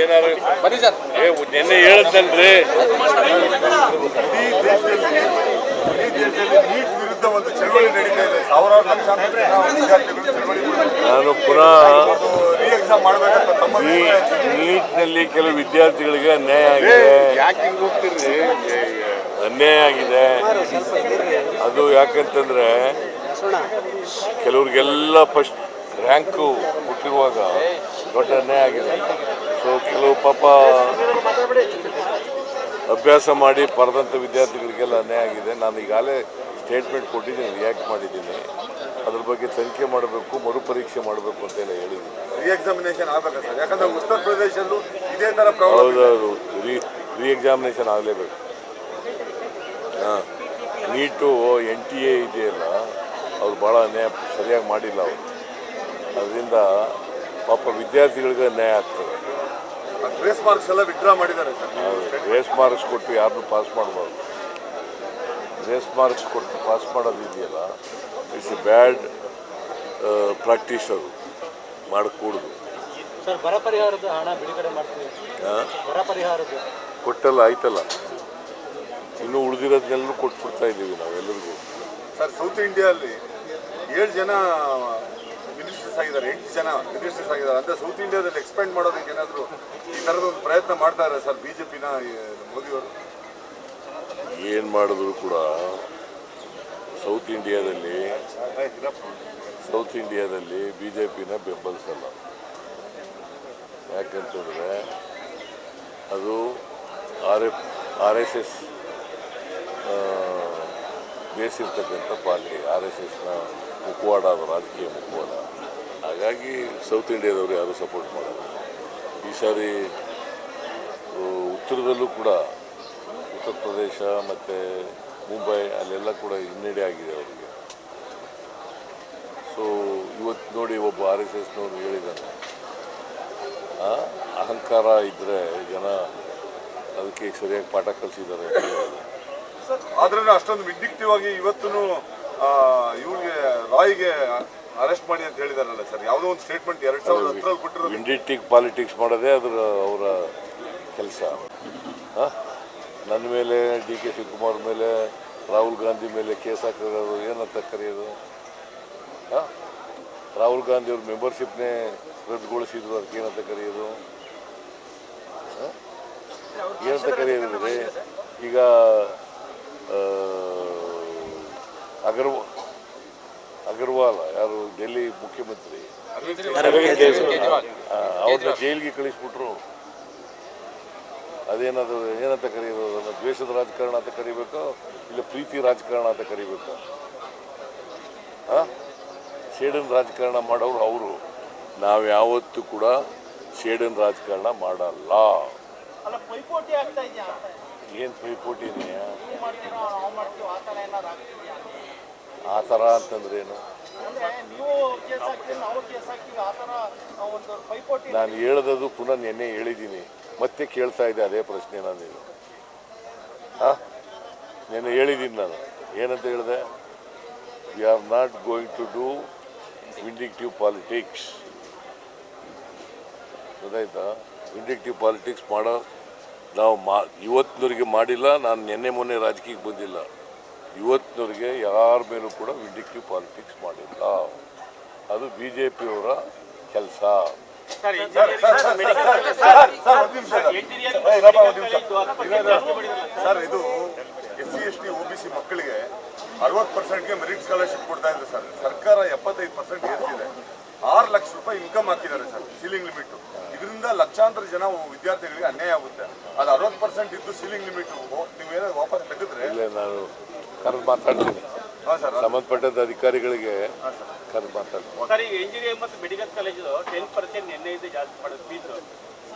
ಏನಾರು ಏ ನಿನ್ನೆ ಹೇಳಿದ್ನಲ್ರಿ ಇಡೀ ದೇಶದಲ್ಲಿ ಇಡೀ ದೇಶದಲ್ಲಿ ನೀಟ್ ವಿರುದ್ಧ ಒಂದು ಚಳವಳಿ ನಡೀತಾ ಇದೆ ಸಾವಿರಾರು ಲಕ್ಷಾಂತರ ಜನ ವಿದ್ಯಾರ್ಥಿಗಳು ಚಳವಳಿ ನಾನು ಪುನಃ ಅದು ರೀ ಎಕ್ಸಾಮ್ ಮಾಡಬೇಕಂತ ತಮ್ಮ ಈ ನೀಟ್ನಲ್ಲಿ ಕೆಲವು ವಿದ್ಯಾರ್ಥಿಗಳಿಗೆ ಅನ್ಯಾಯ ಆಗಿದೆ. ಯಾಕೆ ಹಿಂಗೆ ಹೋಗ್ತಿರ್ರಿ ಅನ್ಯಾಯ ಆಗಿದೆ. ಅದು ಯಾಕಂತಂದ್ರೆ ಕೆಲವ್ರಿಗೆಲ್ಲ ಫಸ್ಟ್ ರ್ಯಾಂಕು ಹುಟ್ಟಿರುವಾಗ ದೊಡ್ಡ ಅನ್ಯಾಯ ಆಗಿದೆ. ಸೊ ಕೆಲವು ಪಾಪ ಅಭ್ಯಾಸ ಮಾಡಿ ಪಡೆದಂಥ ವಿದ್ಯಾರ್ಥಿಗಳಿಗೆಲ್ಲ ಅನ್ಯಾಯ ಆಗಿದೆ. ನಾನು ಈಗಾಗಲೇ ಸ್ಟೇಟ್ಮೆಂಟ್ ಕೊಟ್ಟಿದ್ದೀನಿ ರಿಯಾಕ್ಟ್ ಮಾಡಿದ್ದೀನಿ. ಅದ್ರ ಬಗ್ಗೆ ತನಿಖೆ ಮಾಡಬೇಕು ಮರುಪರೀಕ್ಷೆ ಮಾಡಬೇಕು ಹೇಳಿದ್ದೀನಿ. ರೀ ಎಕ್ಸಾಮಿನೇಷನ್ ಆಗ್ಬೇಕಾ ಯಾಕಂದ್ರೆ ಉತ್ತರ ಪ್ರದೇಶದಲ್ಲೂ ಇದೇ ಹೌದೌದು ರೀ ರೀ ಎಕ್ಸಾಮಿನೇಷನ್ ಆಗಲೇಬೇಕು. ಹಾಂ. ನೀಟು ಎನ್ ಟಿ ಎ ಇದೆಯಲ್ಲ ಅವ್ರು ಭಾಳ ಅನ್ಯಾಯ ಸರಿಯಾಗಿ ಮಾಡಿಲ್ಲ ಅವರು. ಅದರಿಂದ ಪಾಪ ವಿದ್ಯಾರ್ಥಿಗಳಿಗೆ ನ್ಯಾಯ ಆಗ್ತದೆ. ಗ್ರೇಸ್ ಮಾರ್ಕ್ಸ್ ಎಲ್ಲ ವಿಡ್ರಾ ಮಾಡಿದ್ದಾರೆ ಸರ್. ಗ್ರೇಸ್ ಮಾರ್ಕ್ಸ್ ಕೊಟ್ಟು ಯಾರನ್ನು ಪಾಸ್ ಮಾಡಬಾರ್ದು. ಗ್ರೇಸ್ ಮಾರ್ಕ್ಸ್ ಕೊಟ್ಟು ಪಾಸ್ ಮಾಡೋದು ಇದೆಯಲ್ಲ ಇಟ್ಸ್ ಎ ಬ್ಯಾಡ್ ಪ್ರಾಕ್ಟೀಸ್ ಅದು. ಮಾಡಕೂಡುದು. ಸರ್ ಬರ ಪರಿಹಾರದ ಹಣ ಬಿಡುಗಡೆ ಮಾಡ್ತೀವಿ. ಹಾಂ ಬರ ಪರಿಹಾರದ. ಕೊಟ್ಟಲ್ಲ ಆಯ್ತಲ್ಲ. ಇನ್ನು ಉಳಿದಿರೋದನ್ನೆಲ್ಲರೂ ಕೊಟ್ಬಿಡ್ತಾ ಇದ್ದೀವಿ ನಾವೆಲ್ಲರಿಗೂ. ಸರ್ ಸೌತ್ ಇಂಡಿಯಾದಲ್ಲಿ ಏಳು ಜನ ಮಿನಿಸ್ಟರ್ಸ್ ಆಗಿದ್ದಾರೆ, ಎಂಟು ಜನ ಮಿನಿಸ್ಟರ್ಸ್ ಆಗಿದ್ದಾರೆ. ಅಂದ್ರೆ ಸೌತ್ ಇಂಡಿಯಾದಲ್ಲಿ ಎಕ್ಸ್ಪೆಂಡ್ ಮಾಡೋದಕ್ಕೆ ಏನಾದರೂ ಈ ಥರದ ಒಂದು ಪ್ರಯತ್ನ ಮಾಡ್ತಾ ಬಿ ಸರ್ ಪಿನ ಮೋದಿಯವರು? ಏನು ಮಾಡಿದ್ರು ಕೂಡ ಸೌತ್ ಇಂಡಿಯಾದಲ್ಲಿ ಸೌತ್ ಇಂಡಿಯಾದಲ್ಲಿ ಬಿ ಜೆ ಪಿನ ಬೆಂಬಲಿಸಲ್ಲ. ಯಾಕಂತಂದರೆ ಅದು R F R S S ಬೇಸಿರ್ತಕ್ಕಂಥ party R S ಎಸ್ನ ಮುಖವಾಡ ರಾಜಕೀಯ ಮುಖವಾಡ. ಹಾಗಾಗಿ ಸೌತ್ ಇಂಡಿಯಾದವರು ಯಾರೂ ಸಪೋರ್ಟ್ ಮಾಡಲ್ಲ. ಈ ಸಾರಿ ಉತ್ತರದಲ್ಲೂ ಕೂಡ ಉತ್ತರ ಪ್ರದೇಶ ಮತ್ತು ಮುಂಬೈ ಅಲ್ಲೆಲ್ಲ ಕೂಡ ಹಿನ್ನಡೆ ಆಗಿದೆ ಅವರಿಗೆ. ಸೊ ಇವತ್ತು ನೋಡಿ ಒಬ್ಬ ಆರ್ ಎಸ್ ಎಸ್ನವರು ಹೇಳಿದ್ದಾನೆ ಅಹಂಕಾರ ಇದ್ದರೆ ಜನ ಅದಕ್ಕೆ ಸರಿಯಾಗಿ ಪಾಠ ಕಲಿಸಿದ್ದಾರೆ ಅಷ್ಟೊಂದು ಆಗಿ ಇವತ್ತು ಇವ್ರಿಗೆ, ರಾಯ್ಗೆ ಅರೆಸ್ಟ್ ಮಾಡಿ ಅಂತ ಹೇಳಿದಾರಲ್ಲ ಸರ್ ಯಾವುದೋ ಒಂದು ಸ್ಟೇಟ್ಮೆಂಟ್ ಎರಡ್ ಸಾವಿರದ ಹತ್ತರಲ್ಲಿ ಕೊಟ್ಟಿರೋದು. ವಿಂಡಿಟಿಕ್ ಪಾಲಿಟಿಕ್ಸ್ ಮಾಡೋದೇ ಅದರ ಅವರ ಕೆಲಸ. ನನ್ನ ಮೇಲೆ ಡಿ ಕೆ ಶಿವಕುಮಾರ್ ಮೇಲೆ ರಾಹುಲ್ ಗಾಂಧಿ ಮೇಲೆ ಕೇಸ್ ಹಾಕಿರೋದು ಏನಂತ ಕರೆಯೋದು? ಹಾಂ? ರಾಹುಲ್ ಗಾಂಧಿ ಅವ್ರ ಮೆಂಬರ್ಶಿಪ್ನೇ ರದ್ದುಗೊಳಿಸಿದ್ರು ಅದಕ್ಕೆ ಏನಂತ ಕರೆಯೋದು? ಏನಂತ ಕರೆಯೋದಿದ್ರೆ ಈಗ ಅಗರ್ವ ಅಗರ್ವಾಲ್ ಯಾರು ಡೆಲ್ಲಿ ಮುಖ್ಯಮಂತ್ರಿ. ಆ, ಅವ್ರನ್ನ ಜೈಲಿಗೆ ಕಳಿಸ್ಬಿಟ್ರು. ಅದೇನದು ಏನಂತ ಕರೆಯೋದು ಅದನ್ನು ದ್ವೇಷದ ರಾಜಕಾರಣ ಅಂತ ಕರಿಬೇಕು? ಇಲ್ಲ ಪ್ರೀತಿ ರಾಜಕಾರಣ ಅಂತ ಕರಿಬೇಕು? ಸೇಡನ್ ರಾಜಕಾರಣ ಮಾಡೋರು ಅವರು. ನಾವು ಯಾವತ್ತೂ ಕೂಡ ಸೇಡನ್ ರಾಜಕಾರಣ ಮಾಡಲ್ಲ. ಏನು ಪೈಪೋಟಿ ಆ ಥರ ಅಂತಂದ್ರೆ ಪೈಪೋಟಿ ನಾನು ಹೇಳ್ದದು ಪುನಃ ನಿನ್ನೆ ಹೇಳಿದ್ದೀನಿ. ಮತ್ತೆ ಕೇಳ್ತಾ ಇದ್ದೆ ಅದೇ ಪ್ರಶ್ನೆ ನಾನು ನೀನು. ಹಾಂ? ನಿನ್ನೆ ಹೇಳಿದ್ದೀನಿ ನಾನು. ಏನಂತ ಹೇಳಿದೆ? We are not going to do vindictive politics ಗೊತ್ತಾಯ್ತಾ? ವಿಂಡಿಕ್ಟಿವ್ ಪಾಲಿಟಿಕ್ಸ್ ಮಾಡೋ ನಾವು ಮಾ ಇವತ್ತಿನವರೆಗೆ ಮಾಡಿಲ್ಲ ನಾನು ನಿನ್ನೆ ಮೊನ್ನೆ ರಾಜಕೀಯಕ್ಕೆ ಬಂದಿಲ್ಲ. ಇವತ್ತಿನವರೆಗೆ ಯಾರ ಮೇಲೂ ಕೂಡ ವಿಂಡಿಕ್ಟಿವ್ ಪಾಲಿಟಿಕ್ಸ್ ಮಾಡಿಲ್ಲ ಅದು ಬಿ ಜೆ ಪಿಯವರ ಕೆಲಸ ಸರ್ ಇದು S C S T O B C ಮಕ್ಕಳಿಗೆ ಅರವತ್ತು ಪರ್ಸೆಂಟ್ಗೆ ಮೆರಿಟ್ ಸ್ಕಾಲರ್ಶಿಪ್ ಕೊಡ್ತಾ ಇದೆ ಸರ್ ಸರ್ಕಾರ ಎಪ್ಪತ್ತೈದು ಪರ್ಸೆಂಟ್ ಏರಿಸಿದೆ ಆರು ಲಕ್ಷ ರೂಪಾಯಿ ಇನ್ಕಮ್ ಹಾಕಿದ್ದಾರೆ ಸರ್ ಸೀಲಿಂಗ್ ಲಿಮಿಟ್ ಇದರಿಂದ ಲಕ್ಷಾಂತರ ಜನ ವಿದ್ಯಾರ್ಥಿಗಳಿಗೆ ಅನ್ಯಾಯ ಆಗುತ್ತೆ ಅದು ಅರವತ್ತು ಪರ್ಸೆಂಟ್ ಇದ್ದು ಸೀಲಿಂಗ್ ಲಿಮಿಟ್ ನೀವೇನಾದ್ರು ವಾಪಸ್ ತೆಗೆದ್ರೆ? ಇಲ್ಲೇ ನಾನು ಕರೆದು ಮಾತಾಡ್ತೀನಿ. ಸಂಬಂಧಪಟ್ಟಂತ ಅಧಿಕಾರಿಗಳಿಗೆ ಕರೆದು ಮಾತಾಡ್ತೀನಿ. ಸರ್ ಈಗ ಇಂಜಿನಿಯರಿಂಗ್ ಮತ್ತು ಮೆಡಿಕಲ್ ಕಾಲೇಜು ಟೆನ್ ಪರ್ಸೆಂಟ್ ನಿನ್ನೆಯಿಂದ ಜಾಸ್ತಿ ಮಾಡೋದು ಫೀಸು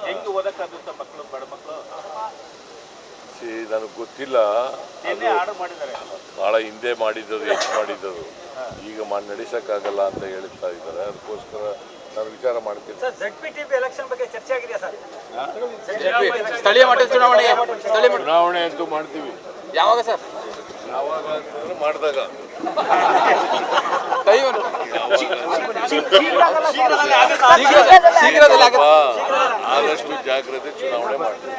ಹೆಂಗೆ ಓದಕ್ಕಾಗುತ್ತೆ ಮಕ್ಕಳು ಬಡ ಮಕ್ಕಳು ಸಿ ನನಗೆ ಗೊತ್ತಿಲ್ಲ. ನಿನ್ನೆ ಭಾಳ ಹಿಂದೆ ಮಾಡಿದ್ದದು ಹೆಚ್ಚು ಮಾಡಿದ್ದದು. ಈಗ ಮಾಡಿ ನಡೆಸೋಕ್ಕಾಗಲ್ಲ ಅಂತ ಹೇಳ್ತಾ ಇದ್ದಾರೆ. ಅದಕ್ಕೋಸ್ಕರ ನಾವು ವಿಚಾರ ಮಾಡ್ತೀವಿ. ಸ್ಥಳೀಯ ಮಟ್ಟದ ಚುನಾವಣೆ ಸ್ಥಳೀಯ ಚುನಾವಣೆ ಅಂತೂ ಮಾಡ್ತೀವಿ. ಯಾವಾಗ ಸರ್? ಯಾವಾಗ ಮಾಡಿದಾಗ. ಆದಷ್ಟು ಜಾಗ್ರತೆ ಚುನಾವಣೆ ಮಾಡ್ತೀವಿ.